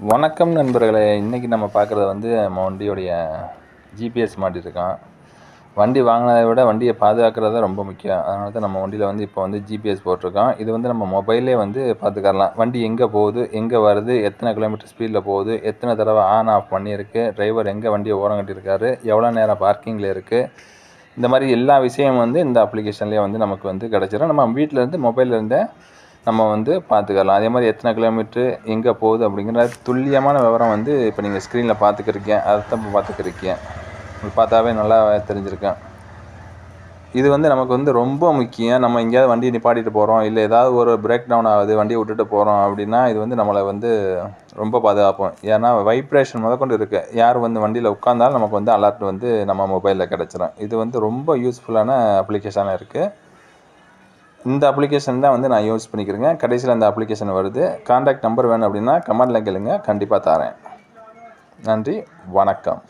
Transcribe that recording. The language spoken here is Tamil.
வணக்கம் நண்பர்களே. இன்றைக்கி நம்ம பார்க்குறது வந்து நம்ம வண்டியோடைய ஜிபிஎஸ் மாட்டிருக்கான். வண்டி வாங்கினதை விட வண்டியை பாதுகாக்கிறது தான் ரொம்ப முக்கியம். அதனால தான் நம்ம வண்டியில் வந்து இப்போ வந்து ஜிபிஎஸ் போட்டிருக்கோம் இது வந்து நம்ம மொபைல்லே வந்து பார்த்துக்கரலாம் வண்டி எங்கே போகுது எங்கே வருது எத்தனை கிலோமீட்டர் ஸ்பீடில் போகுது எத்தனை தடவை ஆன் ஆஃப் பண்ணியிருக்கு டிரைவர் எங்கே வண்டியை ஓரம் கட்டியிருக்காரு எவ்வளோ நேரம் பார்க்கிங்கில் இருக்குது இந்த மாதிரி எல்லா விஷயம் வந்து இந்த அப்ளிகேஷன்லேயே வந்து நமக்கு வந்து கிடச்சிரும். நம்ம வீட்டில் இருந்து மொபைல்ல இருந்தே நம்ம வந்து பார்த்துக்கலாம். அதே மாதிரி எத்தனை கிலோமீட்ரு எங்கே போகுது அப்படிங்கிற துல்லியமான விவரம் வந்து இப்போ நீங்கள் ஸ்க்ரீனில் பார்த்துக்கிருக்கீங்க. அதை தான் பார்த்தாவே நல்லா தெரிஞ்சிருக்கேன் இது வந்து நமக்கு வந்து ரொம்ப முக்கியம். நம்ம எங்கேயாவது வண்டி நிப்பாட்டிட்டு போகிறோம் இல்லை ஏதாவது ஒரு பிரேக் டவுன் ஆகுது வண்டியை விட்டுட்டு போகிறோம் அப்படின்னா இது வந்து நம்மளை வந்து ரொம்ப பாதுகாப்போம் ஏன்னா வைப்ரேஷன் முதற்கொண்டு இருக்குது யார் வந்து வண்டியில் உட்காந்தாலும் நமக்கு வந்து அலர்ட் வந்து நம்ம மொபைலில் கிடச்சிரும். இது வந்து ரொம்ப யூஸ்ஃபுல்லான அப்ளிகேஷனாக இருக்குது இந்த அப்ளிகேஷன் தான் வந்து நான் யூஸ் பண்ணிக்கிறேங்க. கடைசியில் அந்த அப்ளிகேஷன் வருது. காண்டாக்ட் நம்பர் வேணும் அப்படின்னா கமெண்டில் கேளுங்க. கண்டிப்பாக தரேன் நன்றி. வணக்கம்.